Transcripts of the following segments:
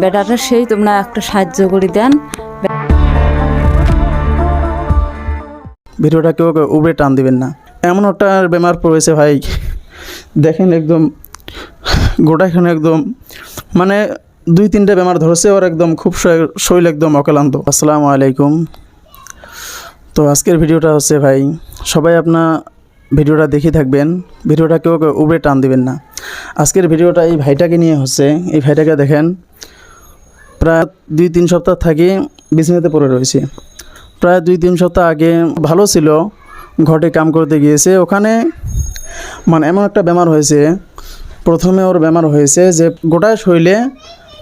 বেটাটা সেই তোমরা একটা সাহায্য করে দেন। ভিডিওটা কেউ উবড়ে টান দিবেন না। এমন একটা বেমার পড়েছে ভাই। দেখেন একদম, গোটা এখানে একদম মানে দুই তিনটে বেমার ধরেছে, ওর একদম খুব শরীর একদম অকালান্ত। আসসালামু আলাইকুম। তো আজকের ভিডিওটা হচ্ছে ভাই, সবাই আপনার ভিডিওটা দেখে থাকবেন, ভিডিওটা কেউ উবড়ে টান দিবেন না। আজকের ভিডিওটা এই ভাইটাকে নিয়ে হচ্ছে, এই ভাইটাকে দেখেন প্রায় দুই, তিন সপ্তাহ থাকি বিছানাতে পড়ে রয়েছে। প্রায় দুই, তিন সপ্তাহ আগে ভালো ছিল, ঘটে কাম করতে গিয়েছে। ওখানে মানে এমন একটা বেমার হয়েছে, প্রথমে ওর বেমার হয়েছে যে গোটা শরীরে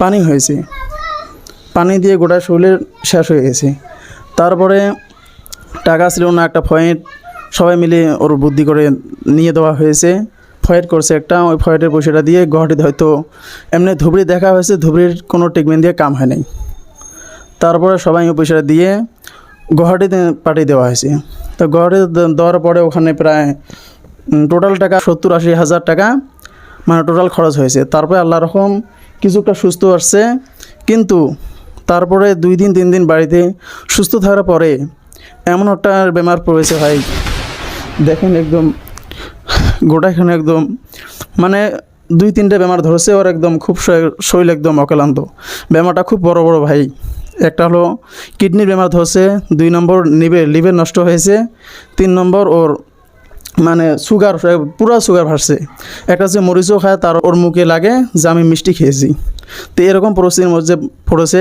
পানি হয়েছে। পানি দিয়ে গোটা শরীরে শেষ হয়ে গেছে। তারপরে টাকা ছিল না, একটা পয়েন্ট সবাই মিলে ওর বুদ্ধি করে নিয়ে দেওয়া হয়েছে। ফয়েট করছে একটা, ওই ফয়েটের পয়সাটা দিয়ে গুয়াহাটিতে হয়তো এমনি ধুবড়ি দেখা হয়েছে, ধুবড়ির কোনো ট্রিটমেন্ট দিয়ে কাম হয় নাই। তারপরে সবাই ওই পয়সাটা দিয়ে গুয়াহাটিতে পাঠিয়ে দেওয়া হয়েছে। তো গুয়াহাটিতে দেওয়ার পরে ওখানে প্রায় টোটাল টাকা সত্তর আশি হাজার টাকা মানে টোটাল খরচ হয়েছে। তারপরে আল্লাহ রকম কিছুটা সুস্থ আসছে, কিন্তু তারপরে দুই দিন, তিন দিন বাড়িতে সুস্থ থাকার পরে এমন একটা বেমার পড়েছে ভাই। দেখেন একদম গোটা এখানে একদম মানে দুই তিনটে বেমার ধরেছে, ওর একদম খুব শরীর একদম অকালান্ত। বেমারটা খুব বড় বড় ভাই। একটা হলো কিডনির বেমার ধরছে, দুই নম্বর লিভের লিভার নষ্ট হয়েছে, তিন নম্বর ওর মানে সুগার পুরো সুগার ভাসছে। একটা হচ্ছে মরিচও খায়, তার ওর মুখে লাগে যে আমি মিষ্টি খেয়েছি। তো এরকম পরিস্থিতির মধ্যে পড়েছে।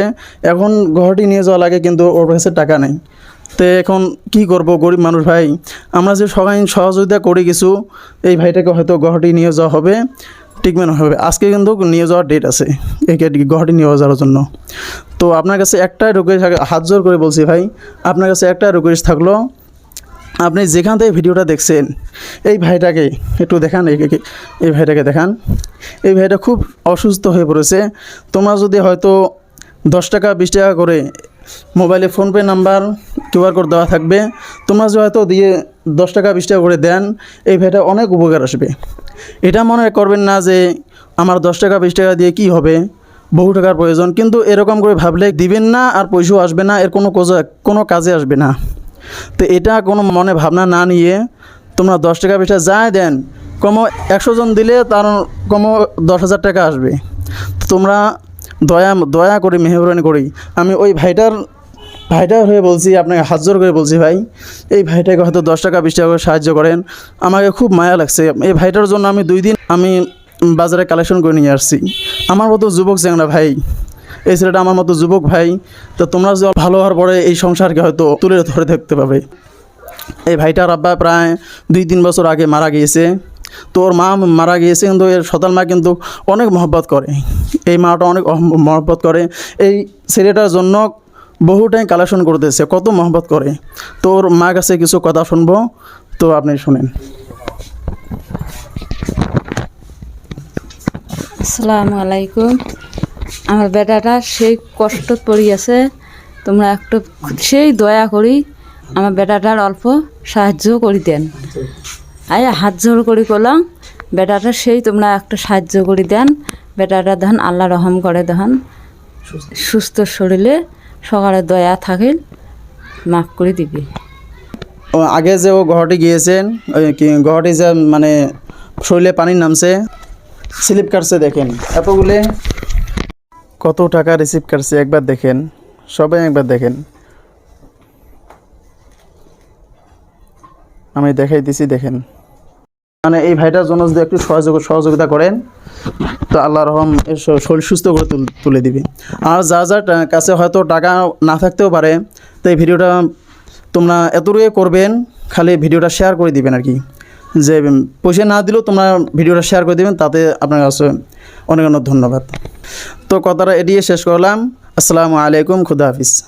এখন ঘরটি নিয়ে যাওয়া লাগে, কিন্তু ওর কাছে টাকা নেই। তো এখন কি করব, গরিব মানুষ ভাই? আমরা যে সবাই সহযোগিতা করি কিছু, এই ভাইটাকে হয়তো গহটি নিয়ে যাওয়া হবে ট্রিটমেন্ট হবে। আজকে কিন্তু নিয়ে যাওয়ার ডেট আছে একে গহটি নিয়ে যাওয়ার জন্য। তো আপনার কাছে একটাই রিকোয়েস্ট হাত জোর করে বলছি ভাই, আপনার কাছে একটাই রিকোয়েস্ট থাকল, আপনি যেখান থেকে ভিডিওটা দেখছেন, এই ভাইটাকে একটু দেখান, এই এই ভাইটাকে দেখান। এই ভাইটা খুব অসুস্থ হয়ে পড়েছে, তোমরা যদি হয়তো দশ টাকা, বিশ টাকা করে মোবাইলে ফোনপে নাম্বার কিউআর কোড দেওয়া থাকবে। তোমরা হয়তো দিয়ে দশ টাকা, বিশ টাকা করে দেন, এই ভাইটা অনেক উপকার আসবে। এটা মনে করবেন না যে আমার দশ টাকা, বিশ টাকা দিয়ে কি হবে, বহু টাকার প্রয়োজন। কিন্তু এরকম করে ভাবলে দিবেন না আর পয়সাও আসবে না, এর কোনো কোনো কাজে আসবে না। তো এটা কোনো মনে ভাবনা না নিয়ে তোমরা দশ টাকা পয়সা যাই দেন কমো একশো জন দিলে তার কমো দশ হাজার টাকা আসবে। তোমরা দয়া দয়া করে, মেহরবানি করি। আমি ওই ভাইটার ভাইটার হয়ে বলছি, আপনাকে হাত জোর করে বলছি ভাই, এই ভাইটাকে হয়তো দশ টাকা, বিশ টাকা করে সাহায্য করেন। আমাকে খুব মায়া লাগছে। এই ভাইটার জন্য আমি দুই দিন আমি বাজারে কালেকশন করে নিয়ে আসছি। আমার মতো যুবক চ্যাংরা ভাই, এই ছেলেটা আমার মতো যুবক ভাই, তো তোমরা ভালো হওয়ার পরে এই সংসারকে হয়তো তুলে ধরে থাকতে পাবে এই ভাইটার আব্বা প্রায় দুই, তিন বছর আগে মারা গিয়েছে। তো ওর মা মারা গিয়েছে কিন্তু এর সতাল মা কিন্তু অনেক মহব্বত করে। এই মাটা অনেক মহব্বত করে। এই ছেলেটার জন্য বহুটাই কালেকশন করতেছে, কত মহব্বত করে। তো ওর মা কাছে কিছু কথা শুনব, তো আপনি শুনেন। আসসালামু আলাইকুম। আমার বেটাটা সেই কষ্ট আছে তোমরা একটু সেই দয়া করি আমার বেটাটার অল্প সাহায্য করি দেন আই হাত জোর করি করলাম বেটাটা সেই তোমরা একটা সাহায্য করি দেন, বেটাটা ধন আল্লাহ রহম করে দহন সুস্থ শরীরে সকালে দয়া থাকিল মাফ করে দিবি। আগে যে ও গহটি গিয়েছেন গহটি যে মানে শরীরে পানি নামছে, স্লিপ কাটছে দেখেন। এতগুলো কত টাকা রিসিভ কাটছে একবার দেখেন, সবাই একবার দেখেন। আমি দেখাই দিছি, দেখেন। মানে এই ভাইটার জন্য যদি একটু সহযোগ সহযোগিতা করেন, তো আল্লাহ রহম শরীর সুস্থ করে তুলে দিবে। আর যা টা- কাছে হয়তো টাকা না থাকতেও পারে, তো এই ভিডিওটা তোমরা এতটুকু করবেন, খালি ভিডিওটা শেয়ার করে দিবেন আর কি। যে পয়সা না দিলেও তোমরা ভিডিওটা শেয়ার করে দিবেন, তাতে আপনার কাছে অনেক অনেক ধন্যবাদ। তো কথাটা এড়িয়ে শেষ করলাম। আসসালামু আলাইকুম, খুদা হাফিজ।